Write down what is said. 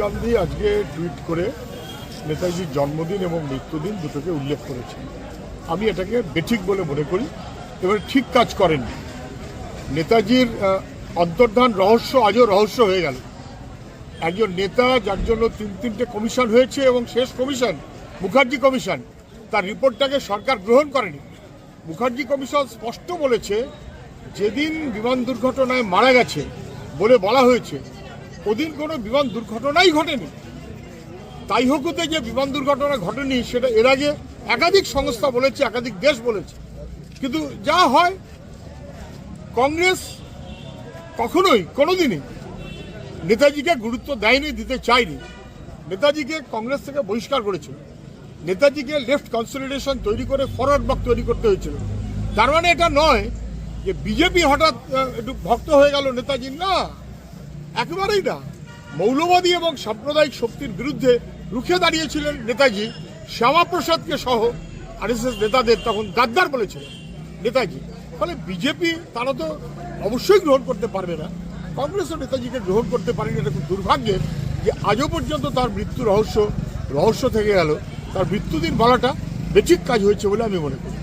গান্ধী আজকে টুইট করে নেতাজির জন্মদিন এবং মৃত্যুদিন দুটোকে উল্লেখ করেছেন। আমি এটাকে বেঠিক বলে মনে করি, এবার ঠিক কাজ করেন। নেতাজির অন্তর্ধান রহস্য আজও রহস্য হয়ে গেল। একজন নেতা যার জন্য তিন তিনটে কমিশন হয়েছে এবং শেষ কমিশন মুখার্জি কমিশন, তার রিপোর্টটাকে সরকার গ্রহণ করেনি। মুখার্জি কমিশন স্পষ্ট বলেছে, যেদিন বিমান দুর্ঘটনায় মারা গেছে বলে বলা হয়েছে। ওদিন কোনো বিমান দুর্ঘটনাই ঘটেনি। তাই হোকুতে যে বিমান দুর্ঘটনা ঘটেনি, সেটা এর আগে একাধিক সংস্থা বলেছে, একাধিক দেশ বলেছে। কিন্তু যা হয়, কংগ্রেস কখনোই, কোনোদিনই নেতাজিকে গুরুত্ব দেয়নি, দিতে চায়নি। নেতাজিকে কংগ্রেস থেকে বহিষ্কার করেছিল। নেতাজিকে লেফট কনসলিডেশন তৈরি করে ফরওয়ার্ড ব্লক তৈরি করতে হয়েছিল। তার মানে এটা নয় যে বিজেপি হঠাৎ একটু ভক্ত হয়ে গেল নেতাজির না। একেবারেই না। মৌলবাদী এবং সাম্প্রদায়িক শক্তির বিরুদ্ধে রুখে দাঁড়িয়েছিলেন নেতাজি। শ্যামাপ্রসাদকে সহ আরএসএস নেতাদের তখন গাদ্দার বলেছিলেন নেতাজি। ফলে বিজেপি তারা তো অবশ্যই গ্রহণ করতে পারবে না। কংগ্রেসও নেতাজিকে গ্রহণ করতে পারেনি। এটা খুব দুর্ভাগ্যের যে আজও পর্যন্ত তার মৃত্যু রহস্য রহস্য থেকে গেল। তার মৃত্যুদিন বলাটা বেঠিক কাজ হয়েছে বলে আমি মনে করি।